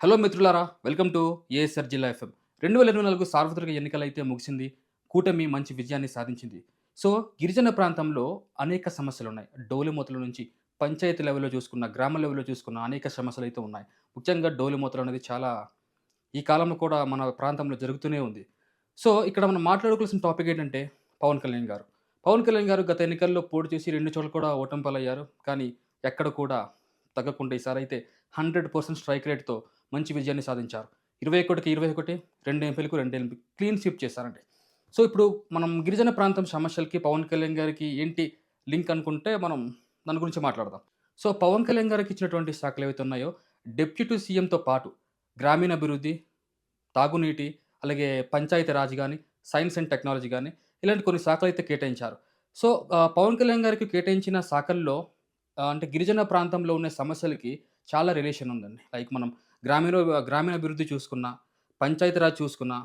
Hello మిత్రులారా welcome to ASR జిల్లా FM. రెండు వేల ఇరవై నాలుగు సార్వత్రిక ఎన్నికలైతే ముగిసింది కూటమి మంచి విజయాన్ని సాధించింది. సో గిరిజన ప్రాంతంలో అనేక సమస్యలు ఉన్నాయి డోలిమూతల నుంచి పంచాయతీ లెవెల్లో చూసుకున్న గ్రామ లెవెల్లో చూసుకున్న అనేక సమస్యలు అయితే ఉన్నాయి. ముఖ్యంగా డోలిమూతలు అనేది చాలా ఈ కాలంలో కూడా మన ప్రాంతంలో జరుగుతూనే ఉంది. సో ఇక్కడ మనం మాట్లాడుకోవాల్సిన టాపిక్ ఏంటంటే పవన్ కళ్యాణ్ గారు. పవన్ కళ్యాణ్ గారు గత ఎన్నికల్లో పోటీ చేసి రెండు చోట్ల కూడా ఓటమి పాలయ్యారు కానీ ఎక్కడ కూడా తగ్గకుండా ఈసారి అయితే హండ్రెడ్ పర్సెంట్ స్ట్రైక్ రేట్తో మంచి విజయాన్ని సాధించారు. ఇరవై ఒకటికి ఇరవై ఒకటి రెండు ఎంపీలకు రెండు ఎంపీ క్లీన్ స్వీప్ చేశారండి. సో ఇప్పుడు మనం గిరిజన ప్రాంతం సమస్యలకి పవన్ కళ్యాణ్ గారికి ఏంటి లింక్ అనుకుంటే మనం దాని గురించి మాట్లాడదాం. సో పవన్ కళ్యాణ్ గారికి ఇచ్చినటువంటి శాఖలు ఏవైతే ఉన్నాయో డిప్యూటీ సీఎంతో పాటు గ్రామీణాభివృద్ధి తాగునీటి అలాగే పంచాయతీ రాజ్ కానీ సైన్స్ అండ్ టెక్నాలజీ కానీ ఇలాంటి కొన్ని శాఖలు అయితే కేటాయించారు. సో పవన్ కళ్యాణ్ గారికి కేటాయించిన శాఖల్లో అంటే గిరిజన ప్రాంతంలో ఉన్న సమస్యలకి చాలా రిలేషన్ ఉందండి. లైక్ మనం గ్రామీణ గ్రామీణాభివృద్ధి చూసుకున్నా పంచాయతీరాజ్ చూసుకున్నా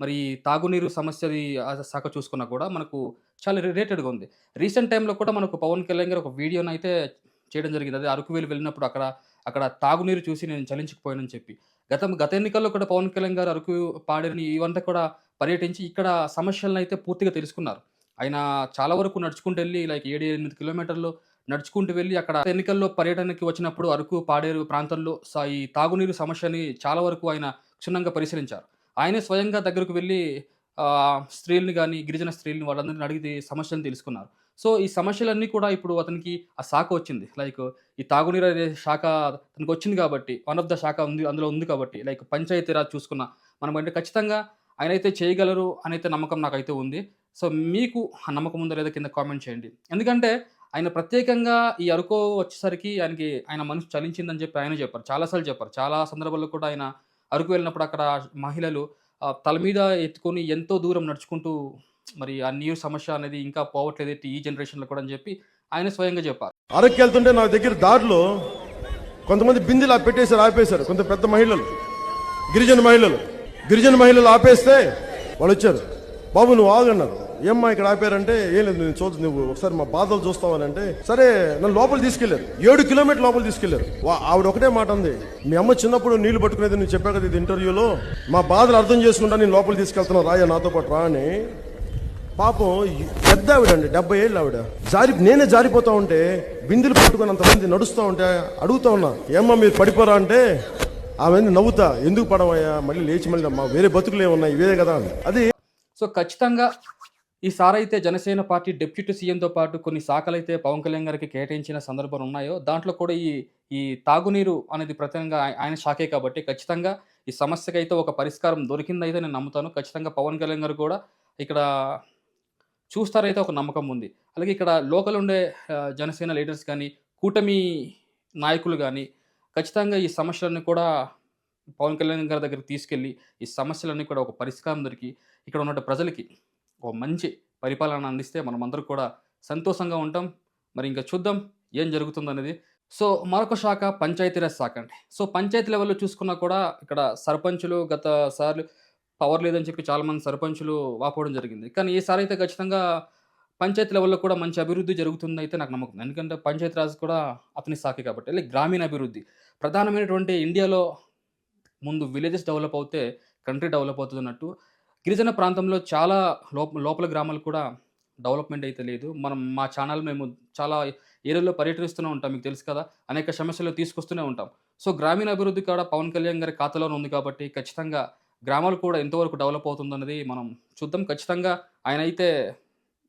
మరి తాగునీరు సమస్యది శాఖ చూసుకున్నా కూడా మనకు చాలా రిలేటెడ్గా ఉంది. రీసెంట్ టైంలో కూడా మనకు పవన్ కళ్యాణ్ గారు ఒక వీడియోని అయితే చేయడం జరిగింది. అదే అరకు వేలు వెళ్ళినప్పుడు అక్కడ అక్కడ తాగునీరు చూసి నేను చలించకపోయానని చెప్పి. గత గత ఎన్నికల్లో కూడా పవన్ కళ్యాణ్ గారు అరకు పాడేని ఇవంతా కూడా పర్యటించి ఇక్కడ సమస్యలను అయితే పూర్తిగా తెలుసుకున్నారు. ఆయన చాలా వరకు నడుచుకుంటూ వెళ్ళి లైక్ ఏడు ఎనిమిది కిలోమీటర్లు నడుచుకుంటూ వెళ్ళి అక్కడ ఎన్నికల్లో పర్యటనకి వచ్చినప్పుడు అరకు పాడేరు ప్రాంతంలో ఈ తాగునీరు సమస్యని చాలా వరకు ఆయన క్షుణ్ణంగా పరిశీలించారు. ఆయనే స్వయంగా దగ్గరకు వెళ్ళి స్త్రీల్ని కానీ గిరిజన స్త్రీల్ని వాళ్ళందరిని అడిగి సమస్యలను తెలుసుకున్నారు. సో ఈ సమస్యలన్నీ కూడా ఇప్పుడు అతనికి ఆ శాఖ వచ్చింది. లైక్ ఈ తాగునీరు అనే శాఖ అతనికి వచ్చింది కాబట్టి వన్ ఆఫ్ ద శాఖ ఉంది అందులో ఉంది కాబట్టి లైక్ పంచాయతీరాజ్ చూసుకున్న మనం అంటే ఖచ్చితంగా ఆయన అయితే చేయగలరు అని అయితే నమ్మకం నాకైతే ఉంది. సో మీకు ఆ నమ్మకం ఉందో లేదో కింద కామెంట్ చేయండి. ఎందుకంటే ఆయన ప్రత్యేకంగా ఈ అరకు వచ్చేసరికి ఆయనకి ఆయన మనసు చలించిందని చెప్పి ఆయన చెప్పారు. చాలాసార్లు చెప్పారు. చాలా సందర్భాల్లో కూడా ఆయన అరకు వెళ్ళినప్పుడు అక్కడ మహిళలు తల మీద ఎత్తుకొని ఎంతో దూరం నడుచుకుంటూ మరి ఆ నీరు సమస్య అనేది ఇంకా పోవట్లేదు ఈ జనరేషన్లో కూడా అని చెప్పి ఆయన స్వయంగా చెప్పారు. అరకు వెళ్తుంటే నా దగ్గర దారిలో కొంతమంది బిందెలు ఆ పెట్టేశారు ఆపేశారు. కొంత పెద్ద మహిళలు గిరిజన మహిళలు. గిరిజన మహిళలు ఆపేస్తే వాళ్ళు వచ్చారు. బాబు నువ్వు ఆగన్నారు. ఏమ్మా ఇక్కడ ఆపారంటే ఏం లేదు నేను చూద్దు నువ్వు ఒకసారి మా బాధలు చూస్తావని అంటే సరే నన్ను లోపల తీసుకెళ్ళారు. ఏడు కిలోమీటర్ లోపల తీసుకెళ్ళారు. ఆవిడ ఒకటే మాట ఉంది మీ అమ్మ చిన్నప్పుడు నీళ్ళు పట్టుకునేది నువ్వు చెప్పా కదా ఇది ఇంటర్వ్యూలో? మా బాధలు అర్థం చేసుకుంటా నేను లోపల తీసుకెళ్తున్నా రాయ నాతో పాటు రా అని. పాపం పెద్ద ఆవిడ అండి డెబ్బై ఏళ్ళు ఆవిడ. జారి నేనే జారిపోతా ఉంటే బిందులు పట్టుకుని అంతమంది నడుస్తూ ఉంటే అడుగుతా ఉన్నా ఏమ్మా మీరు పడిపోరా అంటే ఆమె నవ్వుతా ఎందుకు పడవయ్యా మళ్ళీ లేచి మళ్ళీ మా వేరే బతుకులు ఏమున్నాయి ఇవే కదా అది సో ఖచ్చితంగా ఈసారి అయితే జనసేన పార్టీ డిప్యూటీ సీఎంతో పాటు కొన్ని శాఖలైతే పవన్ కళ్యాణ్ గారికి కేటాయించిన సందర్భాలు ఉన్నాయో దాంట్లో కూడా ఈ ఈ తాగునీరు అనేది ప్రత్యేకంగా ఆయన శాఖే కాబట్టి ఖచ్చితంగా ఈ సమస్యకైతే అయితే ఒక పరిష్కారం దొరికిందైతే నేను నమ్ముతాను. ఖచ్చితంగా పవన్ కళ్యాణ్ గారు కూడా ఇక్కడ చూస్తారైతే ఒక నమ్మకం ఉంది. అలాగే ఇక్కడ లోకల్ ఉండే జనసేన లీడర్స్ కానీ కూటమి నాయకులు కానీ ఖచ్చితంగా ఈ సమస్యలన్నీ కూడా పవన్ కళ్యాణ్ గారి దగ్గరికి తీసుకెళ్ళి ఈ సమస్యలన్నీ కూడా ఒక పరిష్కారం దొరికి ఇక్కడ ఉన్న ప్రజలకి ఒక మంచి పరిపాలన అందిస్తే మనం కూడా సంతోషంగా ఉంటాం. మరి ఇంకా చూద్దాం ఏం జరుగుతుంది అనేది సో మరొక శాఖ పంచాయతీరాజ్ శాఖ అండి. సో పంచాయతీ లెవెల్లో చూసుకున్నా కూడా ఇక్కడ సర్పంచులు గత సార్లు పవర్ లేదని చెప్పి చాలామంది సర్పంచులు వాపోవడం జరిగింది. కానీ ఈసారి అయితే ఖచ్చితంగా పంచాయతీ లెవెల్లో కూడా మంచి అభివృద్ధి జరుగుతుంది అయితే నాకు నమ్మకం ఎందుకంటే పంచాయతీ రాజ్ కూడా అతని శాఖ కాబట్టి like గ్రామీణ అభివృద్ధి ప్రధానమైనటువంటి ఇండియాలో ముందు విలేజెస్ డెవలప్ అవుతే కంట్రీ డెవలప్ అవుతుంది అన్నట్టు గిరిజన ప్రాంతంలో చాలా లోప లోపల గ్రామాలు కూడా డెవలప్మెంట్ అయితే లేదు. మనం మా ఛానల్ మేము చాలా ఏరియాలో పర్యటిస్తూనే ఉంటాం మీకు తెలుసు కదా. అనేక సమస్యలు తీసుకొస్తూనే ఉంటాం. సో గ్రామీణ అభివృద్ధి కూడా పవన్ కళ్యాణ్ గారి ఖాతాలోనే ఉంది కాబట్టి ఖచ్చితంగా గ్రామాలు కూడా ఎంతవరకు డెవలప్ అవుతుందన్నది మనం చూద్దాం. ఖచ్చితంగా ఆయన అయితే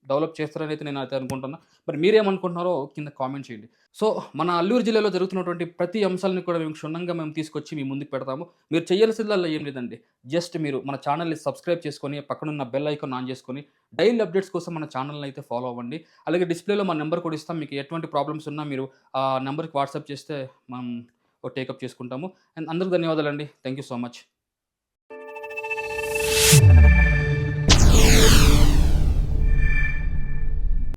డెవలప్ చేస్తారని అయితే నేను అయితే అనుకుంటున్నా. మరి మీరేమనుకుంటున్నారో కింద కామెంట్ చేయండి. సో మన అల్లూరు జిల్లాలో జరుగుతున్నటువంటి ప్రతి అంశాలను కూడా మేము క్షుణ్ణంగా మేము తీసుకొచ్చి మీ ముందుకు పెడతాము. మీరు చేయాల్సిందల్లా ఏం లేదండి. జస్ట్ మీరు మన ఛానల్ని సబ్స్క్రైబ్ చేసుకొని పక్కనున్న బెల్ ఐకాన్ ఆన్ చేసుకొని డైలీ అప్డేట్స్ కోసం మన ఛానల్ని అయితే ఫాలో అవ్వండి. అలాగే డిస్ప్లేలో మా నెంబర్ కూడా ఇస్తాం. మీకు ఎటువంటి ప్రాబ్లమ్స్ ఉన్నా మీరు ఆ నెంబర్కి వాట్సాప్ చేస్తే మనం టేకప్ చేసుకుంటాము. అండ్ అందరికి ధన్యవాదాలండి. Thank you so much.